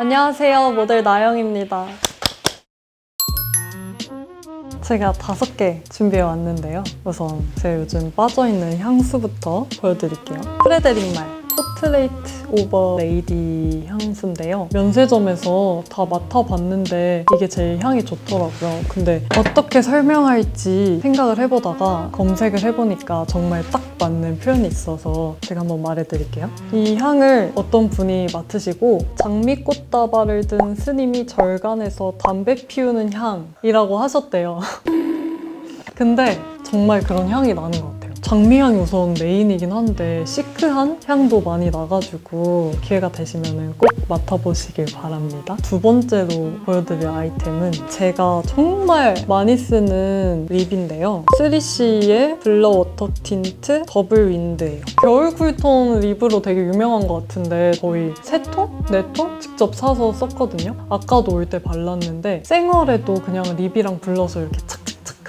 안녕하세요. 모델 나영입니다. 제가 다섯 개 준비해 왔는데요. 우선 제가 요즘 빠져있는 향수부터 보여드릴게요. 프레데릭 말 포트레이트 오버 레이디 향수인데요. 면세점에서 다 맡아봤는데 이게 제일 향이 좋더라고요. 근데 어떻게 설명할지 생각을 해보다가 검색을 해보니까 정말 딱 맞는 표현이 있어서 제가 한번 말해드릴게요. 이 향을 어떤 분이 맡으시고 장미 꽃다발을 든 스님이 절간에서 담배 피우는 향이라고 하셨대요. 근데 정말 그런 향이 나는 것 같아요. 장미향이 우선 메인이긴 한데 시크한 향도 많이 나가지고 기회가 되시면 꼭 맡아보시길 바랍니다. 두 번째로 보여드릴 아이템은 제가 정말 많이 쓰는 립인데요. 3CE의 블러 워터 틴트 더블 윈드예요. 겨울 쿨톤 립으로 되게 유명한 것 같은데 거의 세 통? 네 통? 직접 사서 썼거든요. 아까도 올 때 발랐는데 생얼에도 그냥 립이랑 블러셔 이렇게 착착착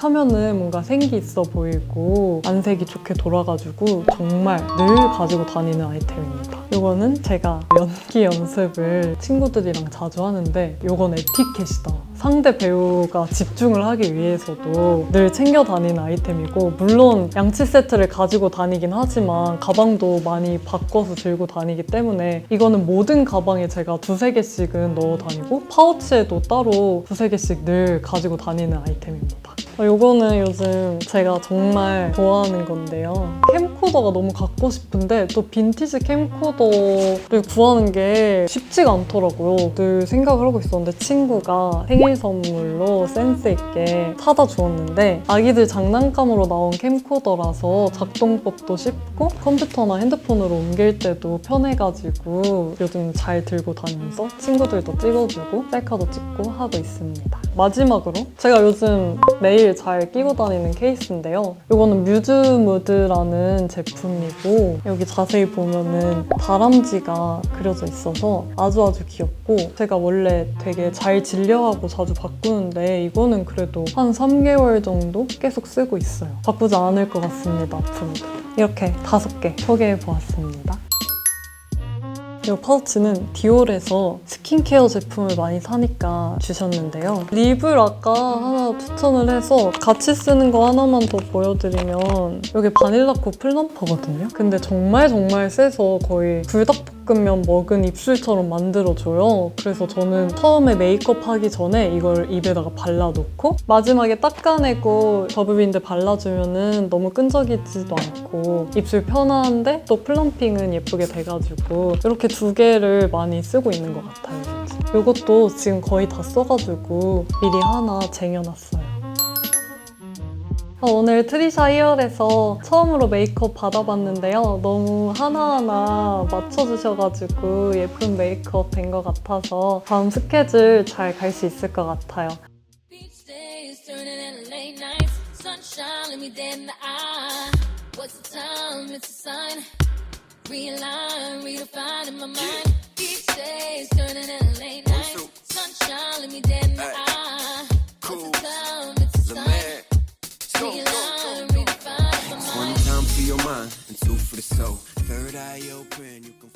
하면은 뭔가 생기 있어 보이고 안색이 좋게 돌아가지고 정말 늘 가지고 다니는 아이템입니다. 이거는 제가 연기 연습을 친구들이랑 자주 하는데 이건 에티켓이다. 상대 배우가 집중을 하기 위해서도 늘 챙겨 다니는 아이템이고 물론 양치 세트를 가지고 다니긴 하지만 가방도 많이 바꿔서 들고 다니기 때문에 이거는 모든 가방에 제가 두세 개씩은 넣어 다니고 파우치에도 따로 두세 개씩 늘 가지고 다니는 아이템입니다. 어, 요거는 요즘 제가 정말 좋아하는 건데요. 캠코더가 너무 갖고 싶은데 또 빈티지 캠코더를 구하는 게 쉽지가 않더라고요. 늘 생각을 하고 있었는데 친구가 생일 선물로 센스 있게 사다 주었는데 아기들 장난감으로 나온 캠코더라서 작동법도 쉽고 컴퓨터나 핸드폰으로 옮길 때도 편해가지고 요즘 잘 들고 다니면서 친구들도 찍어주고 셀카도 찍고 하고 있습니다. 마지막으로 제가 요즘 매일 잘 끼고 다니는 케이스인데요. 이거는 뮤즈 무드라는 제품이고 여기 자세히 보면은 다람쥐가 그려져 있어서 아주 아주 귀엽고 제가 원래 되게 잘 진려하고 자주 바꾸는데 이거는 그래도 한 3개월 정도 계속 쓰고 있어요. 바꾸지 않을 것 같습니다, 앞으로도. 이렇게 다섯 개 소개해 보았습니다. 이 파우치는 디올에서 스킨케어 제품을 많이 사니까 주셨는데요. 립을 아까 하나 추천을 해서 같이 쓰는 거 하나만 더 보여드리면 여기 바닐라코 플럼퍼거든요. 근데 정말 정말 세서 거의 불닭볶 음면 먹은 입술처럼 만들어줘요. 그래서 저는 처음에 메이크업 하기 전에 이걸 입에다가 발라놓고 마지막에 닦아내고 더블윈드 발라주면은 너무 끈적이지도 않고 입술 편한데 또 플럼핑은 예쁘게 돼가지고 이렇게 두 개를 많이 쓰고 있는 것 같아요. 이것도 지금 거의 다 써가지고 미리 하나 쟁여놨어요. 아, 오늘 트리샤 히얼에서 처음으로 메이크업 받아봤는데요. 너무 하나하나 맞춰주셔가지고 예쁜 메이크업 된 것 같아서 다음 스케줄 잘 갈 수 있을 것 같아요. One time for your mind and two for the soul. Third eye open, you can